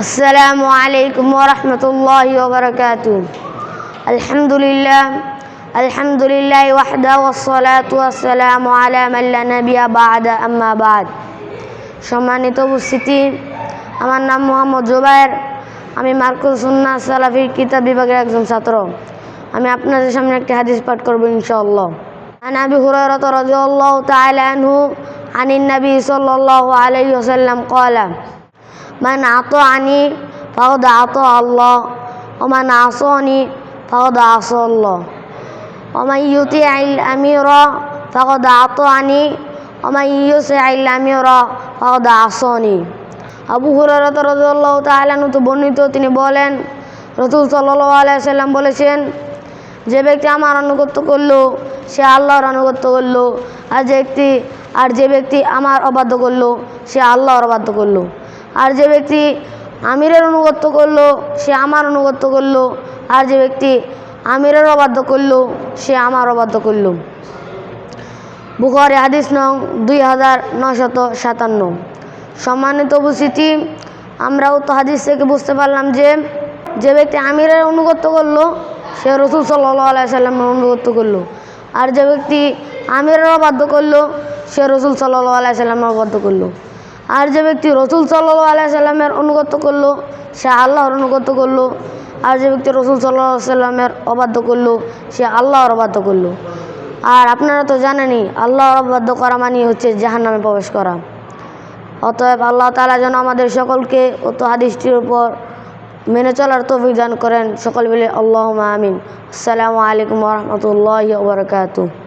السلام عليكم ورحمة الله وبركاته الحمد لله الحمد لله وحده والصلاة والسلام على من لا نبي بعد أما بعد সম্মানিত উপস্থিতি আমার নাম মোহাম্মদ জুবায়ের আমি মার্কুস সুন্না সালাফির কিতাব বিভাগের একজন ছাত্র আমি আপনাদের সামনে একটি হাদিস পাঠ করব ইনশাআল্লাহ عن أبي هريرة رضي الله تعالى عنه عن النبي صلى الله عليه وسلم قال من أطعني আনি أطع الله, ومن عصاني আসো আনি الله. আসো আল্লাহ الأمير فقد أطعني, ومن يسع الأمير আনি عصاني. ইউসে আইল আমির ফাউদ আসো আনি আবু হুরারত রাজল্লাহ তাহলানুত বর্ণিত তিনি বলেন রতুল সাল্লাহ আলাইসাল্লাম বলেছেন, যে ব্যক্তি আমার আনুগত্য করল, সে আল্লাহর আনুগত্য করল, আর যে ব্যক্তি আর যে ব্যক্তি আমার অবাধ্য করল, সে আল্লাহর অবাধ্য করল। আর যে ব্যক্তি আমিরের অনুগত্য করল, সে আমার অনুগত্য করল। আর যে ব্যক্তি আমিরের অবাধ্য করল, সে আমার অবাধ্য করল। বুখারি হাদিস নং দুই হাজার নশত সাতান্ন। সম্মানিত উপস্থিতি আমরাও তো হাদিস থেকে বুঝতে পারলাম যে যে ব্যক্তি আমিরের অনুগত্য করল, সে রসুল সাল্লাহ আলাইসাল্লামের অনুগত্য করল। আর যে ব্যক্তি আমিরের অবাধ্য করল, সে রসুল সাল্লাহ আলাইসাল্লামের অবাধ্য করল। আর যে ব্যক্তি রসুল সাল্লাহ আলাইসাল্লামের অনুগত করল, সে আল্লাহর অনুগত করল। আর যে ব্যক্তি রসুল সাল্লাহ সাল্লামের অবাধ্য করল, সে আল্লাহর অবাধ্য করল। আর আপনারা তো জানেনই, আল্লাহর অবাধ্য করা মানে হচ্ছে জাহান্নামে প্রবেশ করা। অতএব আল্লাহ তালা যেন আমাদের সকলকে অত হাদিসটির উপর মেনে চলার তৌফিক দান করেন। সকল মিলে আল্লাহ আমিন। আসসালামু আলাইকুম রহমতুল্লাহ বরকাতু